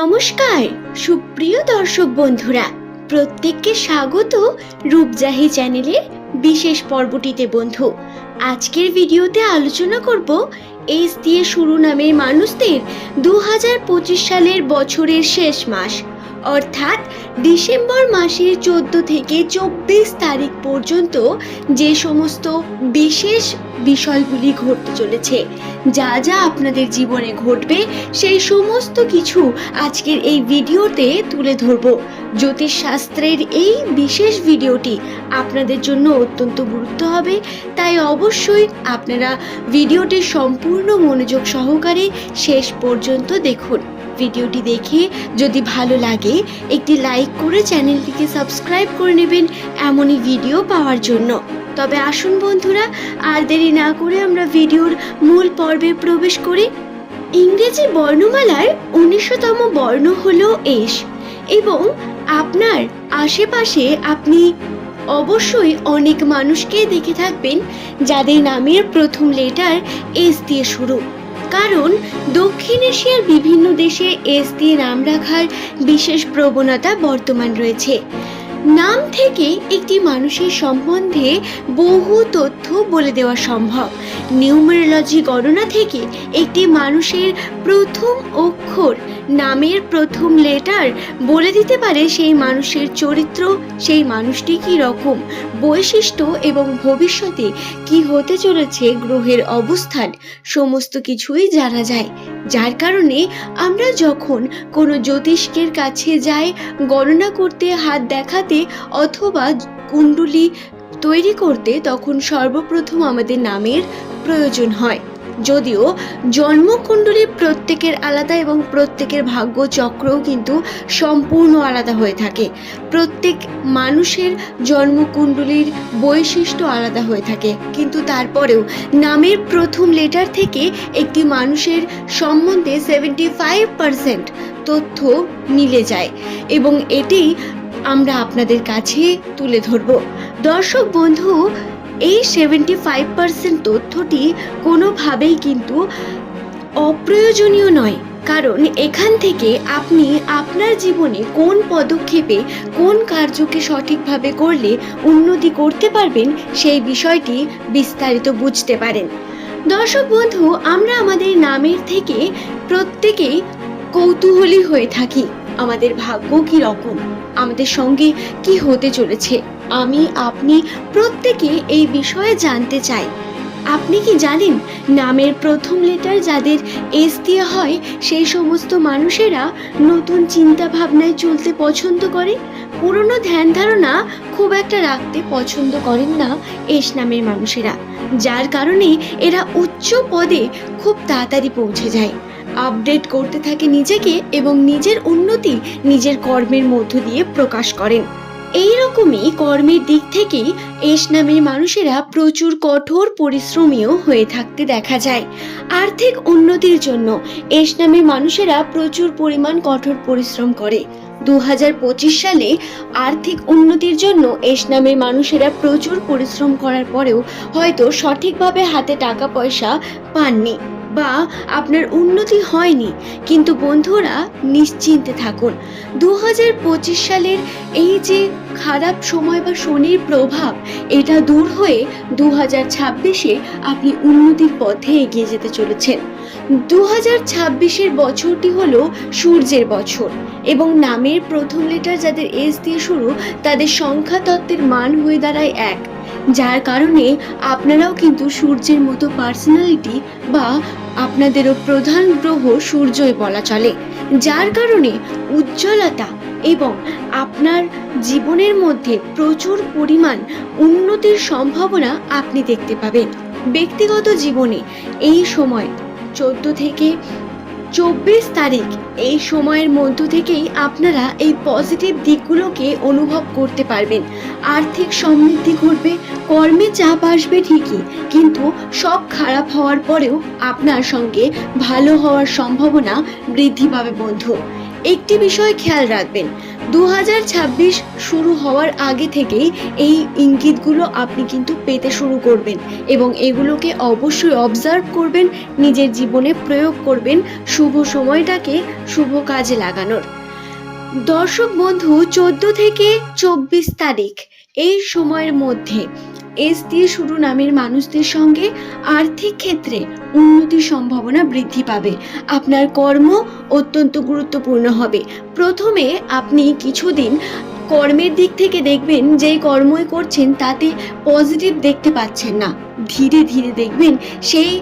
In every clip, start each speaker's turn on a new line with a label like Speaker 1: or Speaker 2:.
Speaker 1: নমস্কার, সুপ্রিয় দর্শক বন্ধুরা, প্রত্যেককে স্বাগত রূপজাহি চ্যানেলের বিশেষ পর্বটিতে বন্ধু। আজকের ভিডিওতে আলোচনা করব এস দিয়ে শুরু নামের মানুষদের দু হাজার পঁচিশ সালের বছরের শেষ মাস। অর্থাৎ ডিসেম্বর মাসের চোদ্দ থেকে চব্বিশ তারিখ পর্যন্ত যে সমস্ত বিশেষ বিষয়গুলি ঘটতে চলেছে, যা যা আপনাদের জীবনে ঘটবে, সেই সমস্ত কিছু আজকের এই ভিডিওতে তুলে ধরব। জ্যোতিষশাস্ত্রের এই বিশেষ ভিডিওটি আপনাদের জন্য অত্যন্ত গুরুত্ব হবে, তাই অবশ্যই আপনারা ভিডিওটি সম্পূর্ণ মনোযোগ সহকারে শেষ পর্যন্ত দেখুন। ভিডিওটি দেখে যদি ভালো লাগে, একটি লাইক করে চ্যানেলটিকে সাবস্ক্রাইব করে নেবেন এমনই ভিডিও পাওয়ার জন্য। তবে আসুন বন্ধুরা, আর দেরি না করে আমরা ভিডিওর মূল পর্বে প্রবেশ করি। ইংরেজি বর্ণমালার উনিশতম বর্ণ হলো এস, এবং আপনার আশেপাশে আপনি অবশ্যই অনেক মানুষকে দেখে থাকবেন, যাদের নামের প্রথম লেটার এস দিয়ে শুরু। কারণ দক্ষিণ এশিয়ার বিভিন্ন দেশে এস দিয়ে নাম রাখার বিশেষ প্রবণতা বর্তমান রয়েছে। নাম থেকে একটি মানুষের সম্বন্ধে বহু তথ্য বলে দেওয়া সম্ভব। নিউমেরোলজি গণনা থেকে একটি মানুষের প্রথম অক্ষর নামের প্রথম লেটার বলে দিতে পারে সেই মানুষের চরিত্র, সেই মানুষটি কী রকম, বৈশিষ্ট্য এবং ভবিষ্যতে কি হতে চলেছে, গ্রহের অবস্থান, সমস্ত কিছুই জানা যায়। যার কারণে আমরা যখন কোনো জ্যোতিষ্কের কাছে যাই, গণনা করতে, হাত দেখাতে অথবা কুণ্ডুলি তৈরি করতে, তখন সর্বপ্রথম আমাদের নামের প্রয়োজন হয়। যদিও জন্মকুণ্ডলী প্রত্যেকের আলাদা এবং প্রত্যেকের ভাগ্য চক্রও কিন্তু সম্পূর্ণ আলাদা হয়ে থাকে। প্রত্যেক মানুষের জন্মকুণ্ডলীর বৈশিষ্ট্য আলাদা হয়ে থাকে। কিন্তু তারপরেও নামের প্রথম লেটার থেকে একটি মানুষের সম্বন্ধে সেভেন্টি ফাইভ পারসেন্ট তথ্য মিলে যায় এবং এটি আমরা আপনাদের কাছে তুলে ধরব। দর্শক বন্ধু এই সেভেন্টি ফাইভ পার্সেন্ট তথ্যটি কোনোভাবেই কিন্তু অপ্রয়োজনীয় নয়। কারণ এখান থেকে আপনি আপনার জীবনে কোন পদক্ষেপে কোন কার্যকে সঠিকভাবে করলে উন্নতি করতে পারবেন সেই বিষয়টি বিস্তারিত বুঝতে পারেন। দর্শক বন্ধু, আমরা আমাদের নামের থেকে প্রত্যেকেই কৌতূহলী হয়ে থাকি। আমাদের ভাগ্য কী রকম আমাদের সঙ্গে কি হতে চলেছে? আমি আপনি প্রত্যেকে এই বিষয়ে জানতে চাই। আপনি কি জানেন নামের প্রথম লেটার যাদের এস দিয়ে হয়, সেই সমস্ত মানুষেরা নতুন চিন্তা ভাবনায় চলতে পছন্দ করে? পুরনো ধ্যান ধারণা খুব একটা রাখতে পছন্দ করেন না এস নামের মানুষেরা, যার কারণে এরা উচ্চ পদে খুব তাড়াতাড়ি পৌঁছে যায়। আপডেট করতে থাকে নিজেকে এবং নিজের উন্নতি নিজের কর্মের মধ্য দিয়ে প্রকাশ করেন। এই রকমই কর্মের দিক থেকেই এস নামের মানুষেরা প্রচুর কঠোর পরিশ্রমীও হয়ে থাকতে দেখা যায়। আর্থিক উন্নতির জন্য এস নামের মানুষেরা প্রচুর পরিমাণ কঠোর পরিশ্রম করে। দু হাজার পঁচিশ সালে আর্থিক উন্নতির জন্য এস নামের মানুষেরা প্রচুর পরিশ্রম করার পরেও হয়তো সঠিকভাবে হাতে টাকা পয়সা পাননি। বা আপনার উন্নতি হয়নি, কিন্তু বন্ধুরা নিশ্চিন্তে থাকুন। দু হাজার পঁচিশ সালের এই যে খারাপ সময় বা শনির প্রভাব, এটা দূর হয়ে দু হাজার ছাব্বিশে আপনি উন্নতির পথে এগিয়ে যেতে চলেছেন। দু হাজার ছাব্বিশের বছরটি হলো সূর্যের বছর এবং নামের প্রথম লেটার যাদের এস দিয়ে শুরু, তাদের সংখ্যা তত্ত্বের মান হয়ে দাঁড়ায় এক। যার কারণে আপনারাও কিন্তু সূর্যের মতো পার্সোনালিটি বা আপনাদেরও প্রধান গ্রহ সূর্যই বলা চলে। যার কারণে উজ্জ্বলতা এবং আপনার জীবনের মধ্যে প্রচুর পরিমাণ উন্নতির সম্ভাবনা আপনি দেখতে পাবেন। ব্যক্তিগত জীবনে এই সময় চোদ্দ থেকে চব্বিশ তারিখ। এই সময়ের মধ্য থেকেই আপনারা এই পজিটিভ দিকগুলোকে অনুভব করতে পারবেন। আর্থিক সমৃদ্ধি ঘটবে, কর্মে চাপ আসবে ঠিকই, কিন্তু সব খারাপ হওয়ার পরেও আপনার সঙ্গে ভালো হওয়ার সম্ভাবনা বৃদ্ধি পাবে বন্ধু। একটি বিষয় খেয়াল রাখবেন। দু হাজার ছাব্বিশ শুরু হওয়ার আগে থেকেই এই ইঙ্গিতগুলো আপনি কিন্তু পেতে শুরু করবেন এবং এগুলোকে অবশ্যই অবজার্ভ করবেন, নিজের জীবনে প্রয়োগ করবেন শুভ সময়টাকে শুভ কাজে লাগানোর। দর্শক বন্ধু, চোদ্দ থেকে চব্বিশ তারিখ এই সময়ের মধ্যে এস দিয়ে শুরু নামের মানুষদের সঙ্গে আর্থিক ক্ষেত্রে উন্নতির সম্ভাবনা বৃদ্ধি পাবে। আপনার কর্ম অত্যন্ত গুরুত্বপূর্ণ হবে। প্রথমে আপনি কিছুদিন কর্মের দিক থেকে দেখবেন যেই কর্মই করছেন তাতে পজিটিভ দেখতে পাচ্ছেন না। ধীরে ধীরে দেখবেন সেই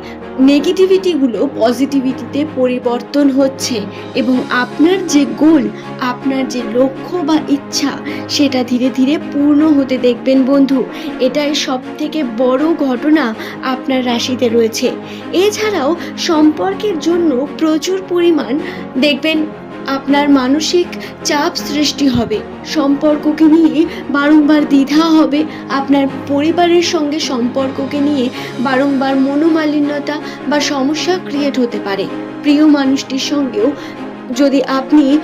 Speaker 1: নেগেটিভিটিগুলো পজিটিভিটিতে পরিবর্তন হচ্ছে এবং আপনার যে গোল আপনার যে লক্ষ্য বা ইচ্ছা সেটা ধীরে ধীরে পূর্ণ হতে দেখবেন বন্ধু। এটাই সব থেকে বড় ঘটনা আপনার রাশিতে রয়েছে। এছাড়াও সম্পর্কের জন্য প্রচুর পরিমাণ দেখবেন আপনার মানসিক চাপ সৃষ্টি হবে, সম্পর্ককে নিয়ে বারংবার দ্বিধা হবে, আপনার পরিবারের সঙ্গে সম্পর্ককে নিয়ে বারংবার মনোমালিন্যতা বা সমস্যা ক্রিয়েট হতে পারে। প্রিয় মানুষটির সঙ্গেও যদি আপনি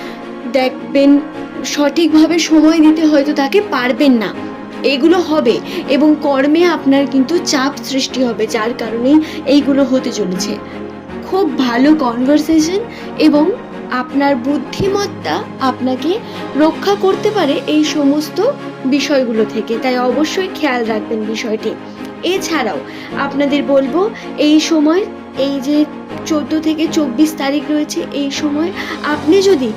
Speaker 1: দেখবেন সঠিকভাবে সময় দিতে হয়তো তাকে পারবেন না। এগুলো হবে এবং কর্মে আপনার কিন্তু চাপ সৃষ্টি হবে, যার কারণেই এইগুলো হতে চলেছে। খুব ভালো কনভারসেশন এবং আপনার বুদ্ধিমত্তা আপনাকে রক্ষা করতে পারে এই সমস্ত বিষয়গুলো থেকে। তাই অবশ্যই খেয়াল রাখবেন বিষয়টি। এছাড়াও আপনাদের বলব, এই সময় এই যে চোদ্দ থেকে চব্বিশ তারিখ রয়েছে এই সময়, আপনি যদি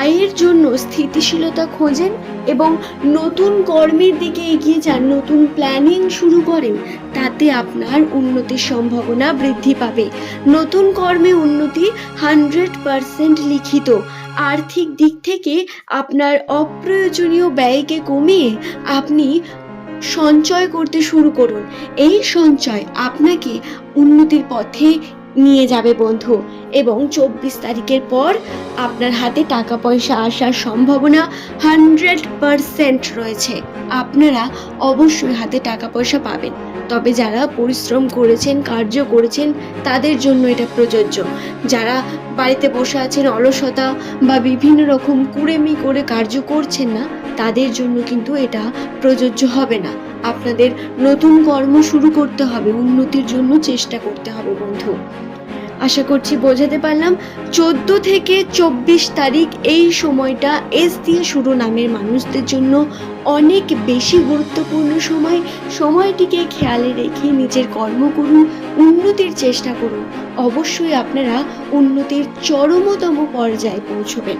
Speaker 1: আয়ের জন্য স্থিতিশীলতা খোঁজেন এবং নতুন কর্মের দিকে এগিয়ে যান, নতুন প্ল্যানিং শুরু করেন, তাতে আপনার উন্নতির সম্ভাবনা বৃদ্ধি পাবে। নতুন কর্মে উন্নতি হান্ড্রেড পারসেন্ট লিখিত। আর্থিক দিক থেকে আপনার অপ্রয়োজনীয় ব্যয়কে কমিয়ে আপনি সঞ্চয় করতে শুরু করুন। এই সঞ্চয় আপনাকে উন্নতির পথে নিয়ে যাবে, বন্ধু। এবং চব্বিশ তারিখের পর আপনার হাতে টাকা পয়সা আসার সম্ভাবনা হান্ড্রেড পারসেন্ট রয়েছে। আপনারা অবশ্যই হাতে টাকা পয়সা পাবেন। তবে যারা পরিশ্রম করেছেন, কার্য করেছেন, তাদের জন্য এটা প্রযোজ্য। যারা বাড়িতে বসে আছেন, অলসতা বা বিভিন্ন রকম কুড়েমি করে কার্য করছেন না তাদের জন্য কিন্তু এটা প্রযোজ্য হবে না। আপনাদের নতুন কর্ম শুরু করতে হবে, উন্নতির জন্য চেষ্টা করতে হবে বন্ধু। আশা করছি বোঝাতে পারলাম। চোদ্দ থেকে চব্বিশ তারিখ এই সময়টা এস দিয়ে শুরু নামের মানুষদের জন্য অনেক বেশি গুরুত্বপূর্ণ সময়। সময়টিকে খেয়ালে রেখে নিজের কর্ম করুন, উন্নতির চেষ্টা করুন। অবশ্যই আপনারা উন্নতির চরমতম পর্যায়ে পৌঁছবেন।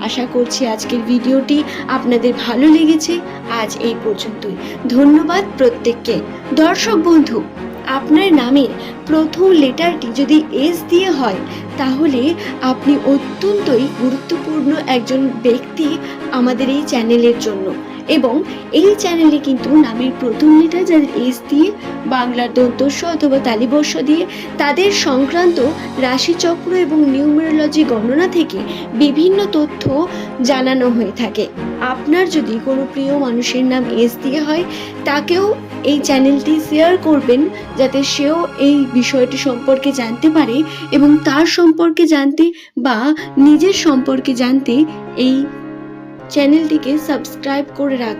Speaker 1: আশা করছি আজকের ভিডিওটি আপনাদের ভালো লেগেছে। আজ এই পর্যন্তই। ধন্যবাদ প্রত্যেককে। দর্শক বন্ধু, আপনার নামের প্রথম লেটারটি যদি এস দিয়ে হয়, তাহলে আপনি অত্যন্তই গুরুত্বপূর্ণ একজন ব্যক্তি আমাদের এই চ্যানেলের জন্য। এবং এই চ্যানেলে কিন্তু নামের প্রথম লেটার যাদের এস দিয়ে, বাংলার দন্তস্ব অথবা তালিবর্ষ দিয়ে, তাদের সংক্রান্ত রাশিচক্র এবং নিউমেরোলজি গণনা থেকে বিভিন্ন তথ্য জানানো হয়ে থাকে। আপনার যদি কোনো প্রিয় মানুষের নাম এস দিয়ে হয়, তাকেও এই চ্যানেলটি শেয়ার করবেন, যাতে সেও এই বিষয়টি সম্পর্কে জানতে পারে এবং তার সম্পর্কে জানতে বা নিজের সম্পর্কে জানতে এই চ্যানেলটিকে সাবস্ক্রাইব করে রাখ।